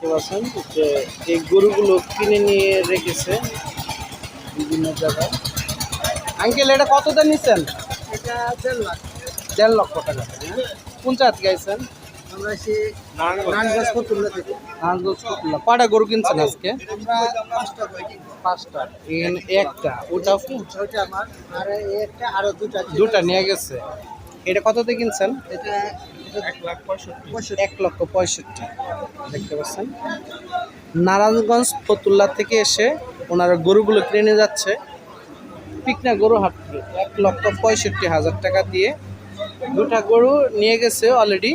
দেখতে পাচ্ছেন যে এই গরুগুলো কিনে নিয়ে রেখেছে বিভিন্ন জায়গায়। আঙ্কেল এটা কত দাম নিচ্ছেন? এটা দেড় লাখ। দেড় লক্ষ টাকা হ্যাঁ? কোন জাত গাইছেন? আমরা সে নানগাছ ফতুল্লা থেকে। কটা গরু কিনছেন আজকে? পাঁচটা একটা। আমার। আর একটা আরও দুটা। দুটা নিয়ে গেছে। এটা কততে কিনছেন? এটা এক লক্ষ পঁয়ষট্টি দেখতে পাচ্ছেন। নারায়ণগঞ্জ ফতুল্লা থেকে এসে ওনারা গরুগুলো কিনে নিয়ে যাচ্ছে। পিকনা গরু হাট এক লক্ষ পঁয়ষট্টি হাজার টাকা দিয়ে দুটা গরু নিয়ে গেছে অলরেডি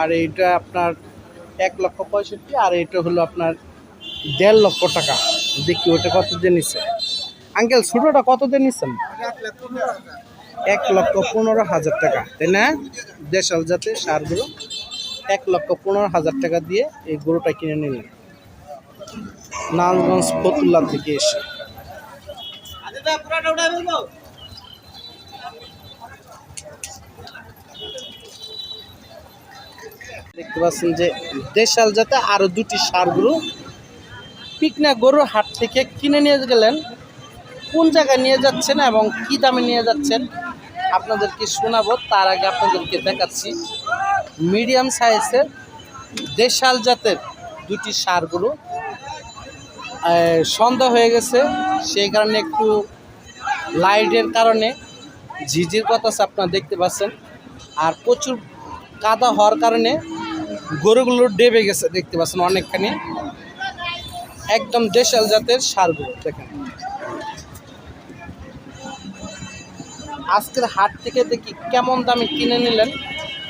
আর এইটা আপনার এক লক্ষ পঁয়ষট্টি আর এটা হলো আপনার দেড় লক্ষ টাকা। দেখি ওটা কত দিয়ে নিচ্ছে আঙ্কেল ছোটোটা কত দিয়ে নিচ্ছেন এক লক্ষ পনেরো হাজার টাকা, তাই না? দেশাল জাতের সারগুলো এক লক্ষ পনেরো হাজার টাকা দিয়ে এই গরুটা কিনে নিলেন নারায়ণগঞ্জ ফতুল্লা থেকে এসে। দেখতে পাচ্ছেন যে দেশাল জাতে আরও দুটি সার পিকনা গরুর হাট থেকে কিনে নিয়ে গেলেন। কোন জায়গায় নিয়ে যাচ্ছেন এবং কি দামে নিয়ে যাচ্ছেন? আপনাদেরকে শোনাবো, তার আগে আপনাদেরকে দেখাচ্ছি মিডিয়াম সাইজের দেশাল জাতের দুটি সারগুলো। সন্ধ্যা হয়ে গেছে, সেই কারণে একটু লাইটের কারণে ঝিঝির কথা আপনারা দেখতে পাচ্ছেন। আর প্রচুর কাদা হওয়ার কারণে গরুগুলো ডেবে গেছে, দেখতে পাচ্ছেন অনেকখানি। একদম দেশাল জাতের সারগুলো, দেখেন। আজকের হাট থেকে দেখি কেমন দামে কিনে নিলেন।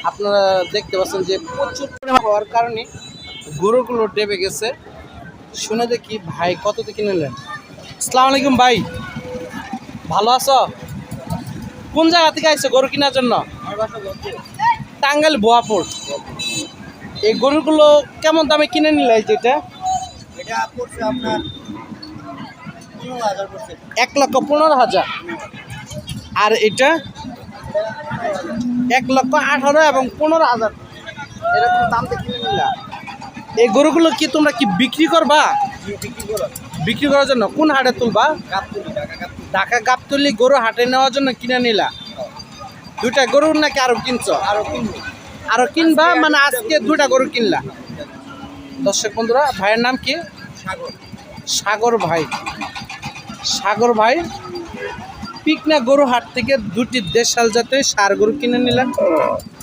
আপনারা দেখতে পাচ্ছেন যে প্রচুর পরিমাণ হওয়ার কারণে গরুগুলো ডেবে গেছে। শুনে দেখি ভাই কততে কিনে নিলেন। আসসালামু আলাইকুম ভাই। ভালো আছো? কোন জায়গা থেকে আইছো গরু কেনার জন্য? টাঙ্গাইল বোয়াপুর। এই গরুগুলো কেমন দামে কিনে নিলে এই যেটা এক লক্ষ পনেরো হাজার। আর এটা এক লক্ষ আঠারো এবং পনেরো হাজার। এরকম দাম দিয়ে কিনে নিলা এই গরুগুলো কি তোমরা কি বিক্রি করবা? বিক্রি করার জন্য কোন হাটে তুলবা? ঢাকা গাবতলি গরু হাটে নেওয়ার জন্য কিনে নিলা? দুইটা গরু নাকি আরও কিনছ? আরও কিনবো। আরও কিনবা? মানে আজকে দুটা গরু কিনলা? দর্শক বন্ধুরা ভাইয়ের নাম কি? সাগর। সাগর ভাই। সাগর ভাই পিকনা গরু হাট থেকে দুটি দেশাল জাতের সার গরু কিনে নিলাম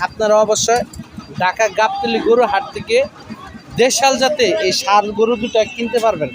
আপনারা অবশ্যই ঢাকা গাবতলি গরু হাট থেকে দেশাল জাতে এই সার গরু দুটা কিনতে পারবেন।